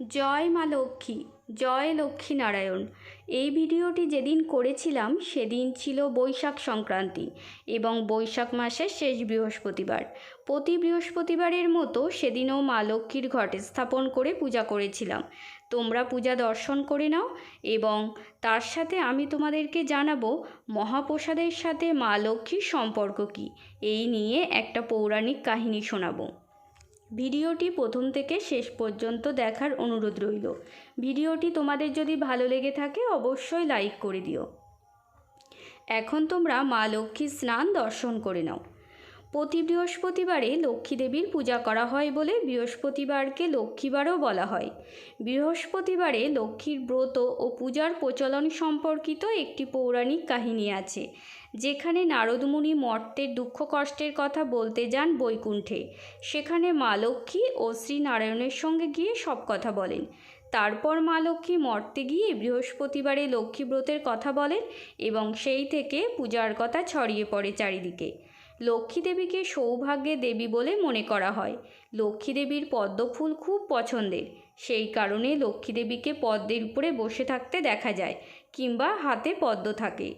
জয় মা লক্ষ্মী, জয় লক্ষ্মী নারায়ণ। এই ভিডিওটি যেদিন করেছিলাম, সেদিন ছিল বৈশাখ সংক্রান্তি এবং বৈশাখ মাসের শেষ বৃহস্পতিবার। প্রতি বৃহস্পতিবারের মতো সেদিনও মা লক্ষ্মীর ঘটে স্থাপন করে পূজা করেছিলাম। তোমরা পূজা দর্শন করে নাও এবং তার সাথে আমি তোমাদেরকে জানাব মহাপ্রসাদের সাথে মা লক্ষ্মীর সম্পর্ক কী। এই নিয়ে একটা পৌরাণিক কাহিনী শোনাবো। ভিডিওটি প্রথম থেকে শেষ পর্যন্ত দেখার অনুরোধ রইল। ভিডিওটি তোমাদের যদি ভালো লেগে থাকে, অবশ্যই লাইক করে দিও। এখন তোমরা মা লক্ষ্মীর স্নান দর্শন করে নাও। প্রতি বৃহস্পতিবারে লক্ষ্মী দেবীর পূজা করা হয় বলে বৃহস্পতিবারকে লক্ষ্মীবারও বলা হয়। বৃহস্পতিবারে লক্ষ্মীর ব্রত ও পূজার প্রচলন সম্পর্কিত একটি পৌরাণিক কাহিনী আছে, যেখানে নারদমুনি মর্তের দুঃখ কষ্টের কথা বলতে যান বৈকুণ্ঠে। সেখানে মা লক্ষ্মী ও শ্রীনারায়ণের সঙ্গে গিয়ে সব কথা বলেন। তারপর মা লক্ষ্মী মর্তে গিয়ে বৃহস্পতিবারে লক্ষ্মী ব্রতের কথা বলেন এবং সেই থেকে পূজার কথা ছড়িয়ে পড়ে চারিদিকে। লক্ষ্মী দেবীকে সৌভাগ্যের দেবী বলে মনে করা হয়। লক্ষ্মী দেবীর পদ্মফুল খুব পছন্দের। সেই কারণে লক্ষ্মী দেবীকে পদ্মের উপরে বসে থাকতে দেখা যায় কিংবা হাতে পদ্ম থাকে।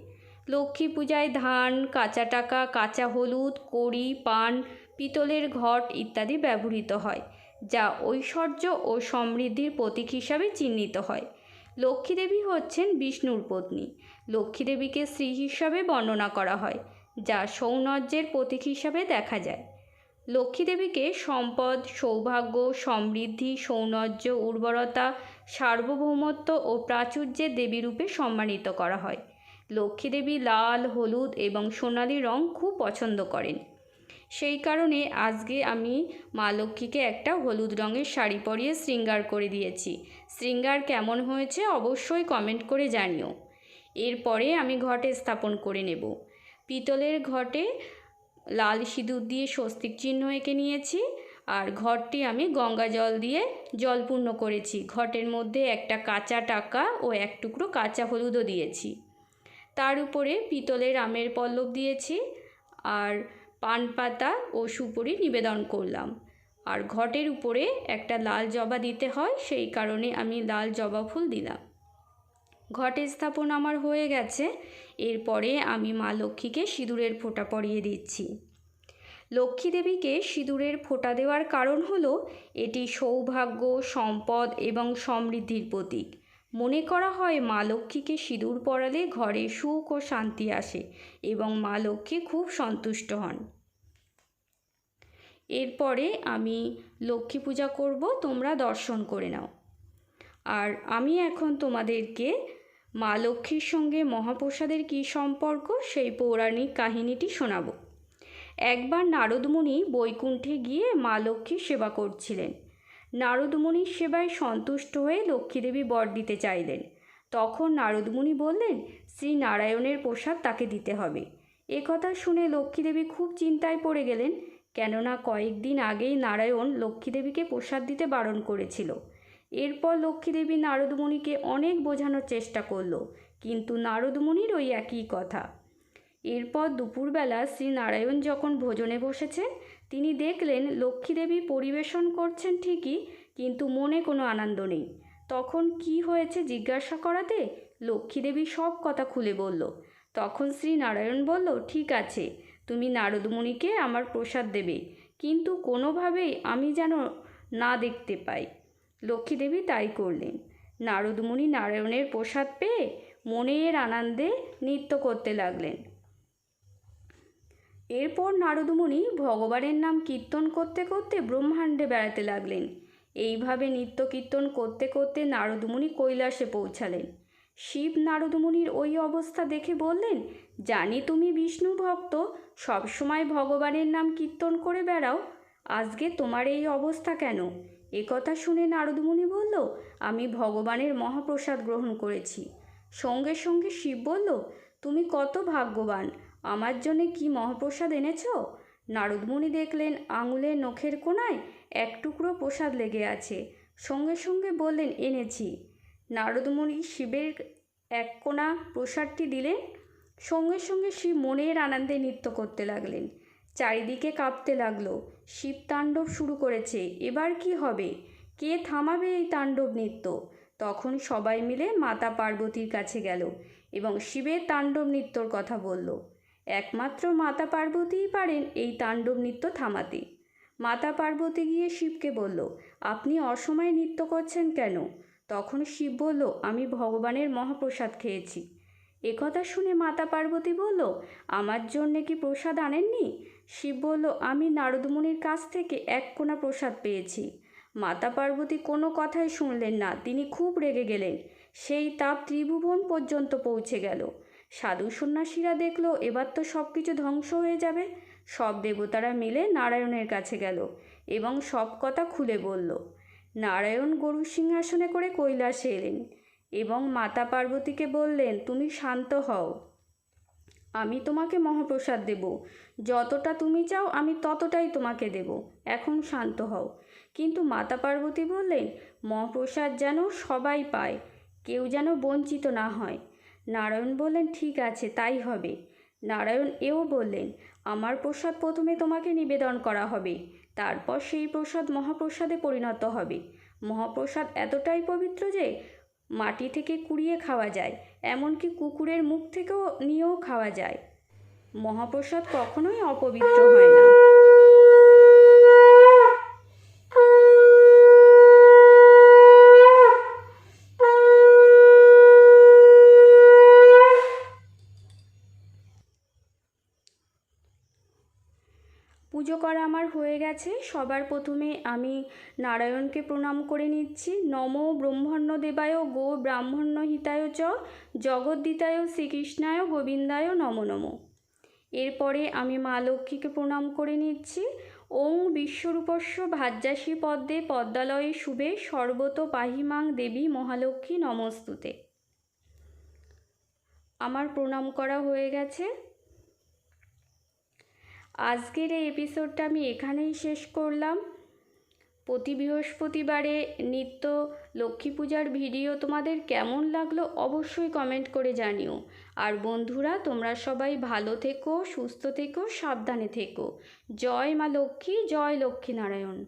লক্ষ্মী পূজায় ধান, কাঁচা টাকা, কাঁচা হলুদ, কড়ি, পান, পিতলের ঘট ইত্যাদি ব্যবহৃত হয়, যা ঐশ্বর্য ও সমৃদ্ধির প্রতীক হিসাবে চিহ্নিত হয়। লক্ষ্মী দেবী হচ্ছেন বিষ্ণুর পত্নী। লক্ষ্মী দেবীকে স্ত্রী হিসাবে বর্ণনা করা হয়। যা সৌন্দর্যের প্রতীক হিসাবে দেখা যায়। লক্ষ্মী দেবীকে সম্পদ, সৌভাগ্য, সমৃদ্ধি, সৌন্দর্য, উর্বরতা, সার্বভৌমত্ব ও প্রাচুর্যের দেবীরূপে সম্মানিত করা হয়। লক্ষ্মী দেবী লাল, হলুদ এবং সোনালি রং খুব পছন্দ করেন। সেই কারণে আজকে আমি মা লক্ষ্মীকে একটা হলুদ রঙের শাড়ি পরিয়ে শৃঙ্গার করে দিয়েছি। শৃঙ্গার কেমন হয়েছে অবশ্যই কমেন্ট করে জানিও। এরপরে আমি ঘটে স্থাপন করে নেব। পিতলের ঘটে লাল সিঁদুর দিয়ে স্বস্তিক চিহ্ন এঁকে নিয়েছি আর ঘরটি আমি গঙ্গা জল দিয়ে জলপূর্ণ করেছি। ঘটের মধ্যে একটা কাঁচা টাকা ও এক টুকরো কাঁচা হলুদও দিয়েছি। তার উপরে পিতলের আমের পল্লব দিয়েছি আর পান পাতা ও সুপুরি নিবেদন করলাম। আর ঘটের উপরে একটা লাল জবা দিতে হয়, সেই কারণে আমি লাল জবা ফুল দিলাম। ঘটে স্থাপন আমার হয়ে গেছে। এরপরে আমি মা লক্ষ্মীকে সিঁদুরের ফোঁটা পরিয়ে দিচ্ছি। লক্ষ্মী দেবীকে সিঁদুরের ফোঁটা দেওয়ার কারণ হলো, এটি সৌভাগ্য, সম্পদ এবং সমৃদ্ধির প্রতীক। মনে করা হয় মা লক্ষ্মীকে সিঁদুর পরালে ঘরে সুখ ও শান্তি আসে এবং মা লক্ষ্মী খুব সন্তুষ্ট হন। এরপরে আমি লক্ষ্মী পূজা করব, তোমরা দর্শন করে নাও। আর আমি এখন তোমাদেরকে মা লক্ষ্মীর সঙ্গে মহাপ্রসাদের কী সম্পর্ক সেই পৌরাণিক কাহিনীটি শোনাব। একবার নারদমুনি বৈকুণ্ঠে গিয়ে মা লক্ষ্মীর সেবা করছিলেন। নারদমুনির সেবায় সন্তুষ্ট হয়ে লক্ষ্মীদেবী বর দিতে চাইলেন। তখন নারদমুনি বললেন শ্রী নারায়ণের প্রসাদ তাকে দিতে হবে। এ কথা শুনে লক্ষ্মীদেবী খুব চিন্তায় পড়ে গেলেন। কেননা কয়েকদিন আগেই নারায়ণ লক্ষ্মীদেবীকে প্রসাদ দিতে বারণ করেছিল। এরপর লক্ষ্মীদেবী নারদমণিকে অনেক বোঝানোর চেষ্টা করল, কিন্তু নারদমণির ওই একই কথা। এরপর দুপুরবেলা শ্রী নারায়ণ যখন ভোজনে বসেছেন তিনি দেখলেন লক্ষ্মীদেবী পরিবেশন করছেন ঠিকই, কিন্তু মনে কোনো আনন্দ নেই। তখন কি হয়েছে জিজ্ঞাসা করাতে লক্ষ্মীদেবী সব কথা খুলে বলল। তখন শ্রী নারায়ণ বলল, ঠিক আছে, তুমি নারদমণিকে আমার প্রসাদ দেবে, কিন্তু কোনোভাবেই আমি যেন না দেখতে পাই। লক্ষ্মীদেবী তাই করলেন। নারদমুনি নারায়ণের প্রসাদ পেয়ে মনের আনন্দে নৃত্য করতে লাগলেন। এরপর নারদমুনি ভগবানের নাম কীর্তন করতে করতে ব্রহ্মাণ্ডে বেড়াতে লাগলেন। এইভাবে নিত্য কীর্তন করতে করতে নারদমুনি কৈলাসে পৌঁছালেন। শিব নারদমুনির ওই অবস্থা দেখে বললেন, জানি তুমি বিষ্ণু ভক্ত, সবসময় ভগবানের নাম কীর্তন করে বেড়াও। আজকে তোমার এই অবস্থা কেন? একথা শুনে নারদমুনি বলল, আমি ভগবানের মহাপ্রসাদ গ্রহণ করেছি। সঙ্গে সঙ্গে শিব বলল, তুমি কত ভাগ্যবান! আমার জন্যে কি মহাপ্রসাদ এনেছ? নারদমুনি দেখলেন আঙুলের নখের কোনায় এক টুকরো প্রসাদ লেগে আছে। সঙ্গে সঙ্গে বললেন, এনেছি। নারদমুনি শিবের এক কোনা প্রসাদটি দিলেন। সঙ্গে সঙ্গে শিব মনের আনন্দে নৃত্য করতে লাগলেন। চারিদিকে কাঁপতে লাগল। শিব তাণ্ডব শুরু করেছে, এবার কি হবে? কে থামাবে এই তাণ্ডব নৃত্য? তখন সবাই মিলে মাতা পার্বতীর কাছে গেল এবং শিবের তাণ্ডব নৃত্যর কথা বলল। একমাত্র মাতা পার্বতীই পারেন এই তাণ্ডব নৃত্য থামাতে। মাতা পার্বতী গিয়ে শিবকে বলল, আপনি অসময়ে নৃত্য করছেন কেন? তখন শিব বলল, আমি ভগবানের মহাপ্রসাদ খেয়েছি। একথা শুনে মাতা পার্বতী বলল, আমার জন্যে কি প্রসাদ আনেননি? শিব বলল, আমি নারদমুনির কাছ থেকে এক কোনা প্রসাদ পেয়েছি। মাতা পার্বতী কোনো কথাই শুনলেন না, তিনি খুব রেগে গেলেন। সেই তাপ ত্রিভুবন পর্যন্ত পৌঁছে গেল। সাধু সন্ন্যাসীরা দেখল, এবার তো সব কিছু ধ্বংস হয়ে যাবে। সব দেবতারা মিলে নারায়ণের কাছে গেল এবং সব কথা খুলে বলল। নারায়ণ গরু সিংহাসনে করে কৈলাসে এলেন। এবং মাতা পার্বতীকে বললেন, তুমি শান্ত হও। আমি তোমাকে মহাপ্রসাদ দেব। যতটা তুমি চাও, আমি ততটাই তোমাকে দেব। এখন শান্ত হও। কিন্তু মাতা পার্বতী বললেন, মহাপ্রসাদ যেন সবাই পায়, কেউ যেন বঞ্চিত না হয়। নারায়ণ বললেন, ঠিক আছে, তাই হবে। নারায়ণ এও বললেন, আমার প্রসাদ প্রথমে তোমাকে নিবেদন করা হবে, তারপর সেই প্রসাদ মহাপ্রসাদে পরিণত হবে। মহাপ্রসাদ এতটাই পবিত্র যে মাটি থেকে কুড়িয়ে খাওয়া যায়, এমনকি কুকুরের মুখ থেকেও নিয়েও খাওয়া যায়। মহাপ্রসাদ কখনোই অপবিত্র হয় না। পুজো করা আমার হয়ে গেছে। সবার প্রথমে আমি নারায়ণকে প্রণাম করে নিচ্ছি। নম ব্রহ্মণ্য দেবায় গো ব্রাহ্মণ্য হিতায় চ জগদ্দিতায় শ্রীকৃষ্ণায় গোবিন্দায় নম নম। এরপরে আমি মা লক্ষ্মীকে প্রণাম করে নিচ্ছি। ওং বিশ্বরূপস্য ভাজ্যাসী পদ্মে পদ্মালয়ে শুভে সর্বত পাহিমাং দেবী মহালক্ষ্মী নমস্তুতে। আমার প্রণাম করা হয়ে গেছে। আজকের এই এপিসোডটা আমি এখানেই শেষ করলাম। প্রতি বৃহস্পতিবারে নিত্য লক্ষ্মী পূজার ভিডিও তোমাদের কেমন লাগল অবশ্যই কমেন্ট করে জানিও। আর বন্ধুরা, তোমরা সবাই ভালো থেকো, সুস্থ থেকো, সাবধানে থেকো। জয় মা লক্ষ্মী, জয় লক্ষ্মী নারায়ণ।